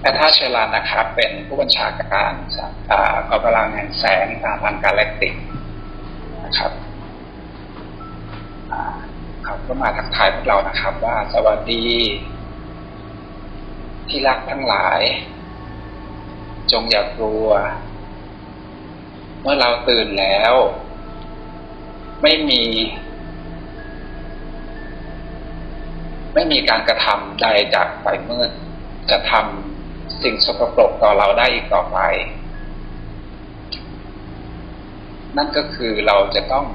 แอตทาเชลันะครับ เป็นผู้บัญชาการอ่ากองกำลังแห่งแสงทางพลังกาแล็กติกนะครับเขาก็มาทักทายพวกเรานะครับ ว่าสวัสดี ที่รักทั้งหลาย จงอย่ากลัว เมื่อเราตื่นแล้ว ไม่มี ไม่มีการกระทำใดจากไฟมืดจะทำ สิ่งสกปรกต่อเราได้อีกต่อไป นั่นก็คือเราจะต้อง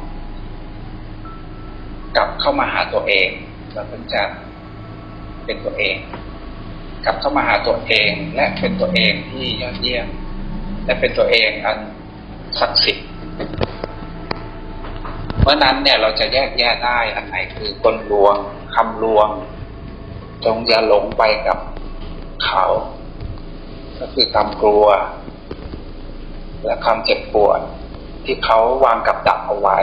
กลับเข้ามาหาตัวเอง เราถึงจะเป็นตัวเอง กลับเข้ามาหาตัวเองและเป็นตัวเองที่ยอดเยี่ยมและเป็นตัวเองอันศักดิ์สิทธิ์เมื่อนั้นเนี่ยเราจะแยกแยะได้อันไหนคือกลลวงคำลวง จงอย่าหลงไปกับเขา ก็คือความกลัว และความเจ็บปวดที่เขาวางกับดักเอาไว้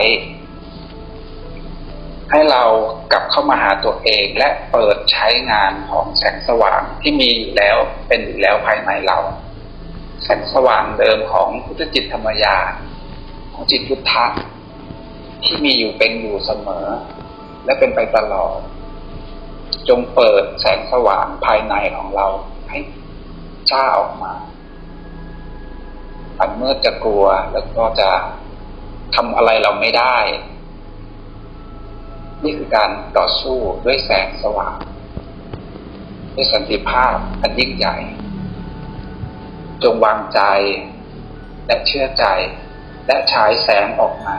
ให้เรากลับเข้ามาหาตัวเองและเปิดใช้งานของแสงสว่างที่มีอยู่แล้วเป็นอยู่แล้วภายในเรา แสงสว่างเดิมของพุทธจิตธรรมญาของจิตพุทธะที่มีอยู่เป็นอยู่เสมอ และเป็นไปตลอด จงเปิดแสงสว่างภายในของเราให้ จ้าออกมาอันเมื่อจะกลัวแล้วก็จะทำอะไรเราไม่ได้ นี่คือการต่อสู้ด้วยแสงสว่าง ด้วยสันติภาพอันยิ่งใหญ่ จงวางใจ และเชื่อใจ และฉายแสงออกมา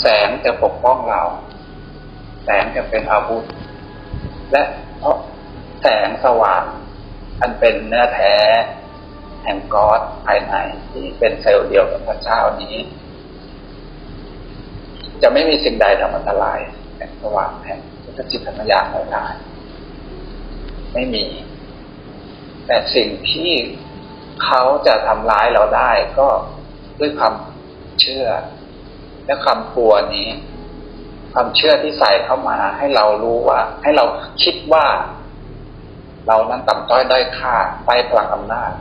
แสงจะปกป้องเรา แสงจะเป็นอาวุธ และเพราะ แสงสว่างอันเป็นเนื้อแท้ แห่งกอดภายในที่เป็นเซลล์เดียวกับพระเจ้านี้ จะไม่มีสิ่งใดทำอันตรายแสงสว่างแห่งพุทธจิตธรรมญาณเราได้ไม่มี แต่สิ่งที่เขาจะทำร้ายเราได้ก็ด้วยความเชื่อ และความกลัวนี้ ความเชื่อที่ใส่เข้ามา ให้เรารู้ว่า ให้เราคิดว่า เรานั้นต่ำต้อยด้อยค่าไปพลังอำนาจ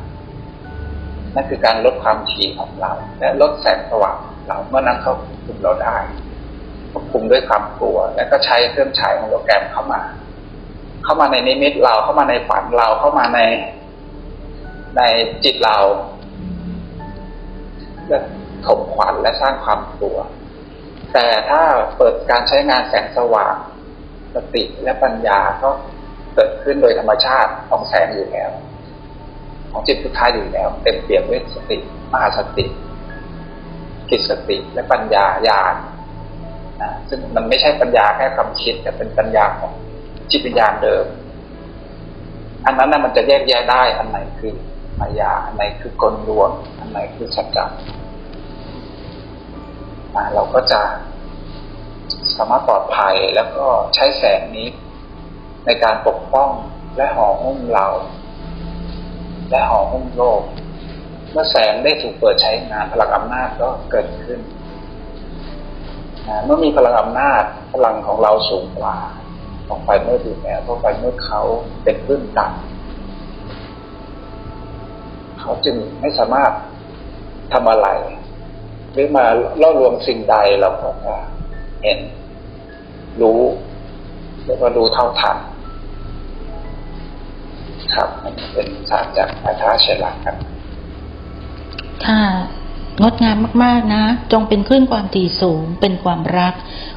นั่นคือการลดความถี่ของเรา และลดแสงสว่างเราเมื่อนั้นเขาควบคุมเราได้ควบคุมด้วยความกลัว และก็ใช้เครื่องฉายของโปรแกรมเข้ามา เข้ามาในนิมิตเราเข้ามาในฝันเราเข้ามาในในจิตเราเพื่อข่มขวัญและสร้างความกลัว แต่ถ้าเปิดการใช้งานแสงสว่างสติและปัญญาก็เกิด ขึ้นโดยธรรมชาติของแสงอยู่แล้ว ของจิตพุทธาอยู่แล้ว เต็มเปี่ยมด้วยสติมหาสติ กิจสติและปัญญาญาณนะซึ่งมันไม่ใช่ปัญญาแค่ความคิด แต่เป็นปัญญาของจิตวิญญาณเดิม อันนั้นนะมันจะแยกแยะได้ อันไหนคือมายา อันไหนคือกลลวง อันไหนคือสัจจะเราก็จะสามารถปลอดภัยแล้วก็ใช้แสงนี้ ในการปกป้องและห่อหุ้มเรา และห่อหุ้มโลก เมื่อแสงได้ถูกเปิดใช้งานพลังอำนาจก็เกิดขึ้นเมื่อมีพลังอำนาจพลังของเราสูงกว่าของไฟเมืดอยู่แล้วเพราะไฟเมืดเขาเป็นพื้นต่ำเขาจึงไม่สามารถทำอะไร หรือมาล่อลวงสิ่งใดเราก็จะเห็น รู้ แล้วก็รู้เท่าทัน ครับมันเป็นศารจากอาชาเชลักครับค่ะงดงามมาก ๆ นะ จงเป็นคลื่นความถี่สูง เป็นความรัก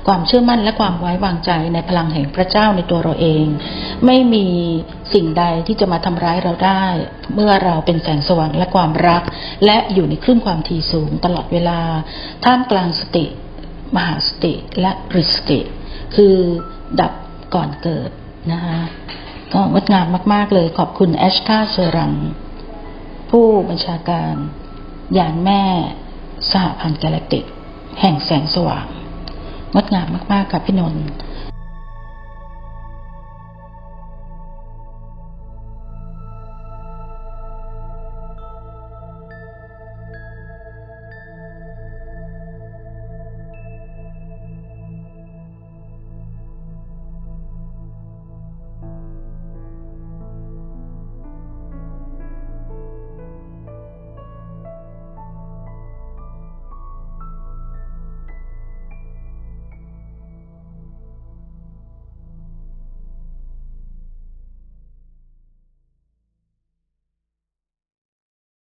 ความเชื่อมั่นและความไว้วางใจในพลังแห่งพระเจ้าในตัวเราเอง ไม่มีสิ่งใดที่จะมาทำร้ายเราได้ เมื่อเราเป็นแสงสว่างและความรัก และอยู่ในคลื่นความถี่สูงตลอดเวลา ท่ามกลางสติ มหาสติและปริสติ คือดับก่อนเกิดนะคะ ก็งดงามมาก ๆ เลยขอบคุณแอชคาเซรัง ผู้บัญชาการยานแม่สหพันธ์กาแล็กติก แห่งแสงสว่าง งดงามมาก ๆ ค่ะพี่นนท์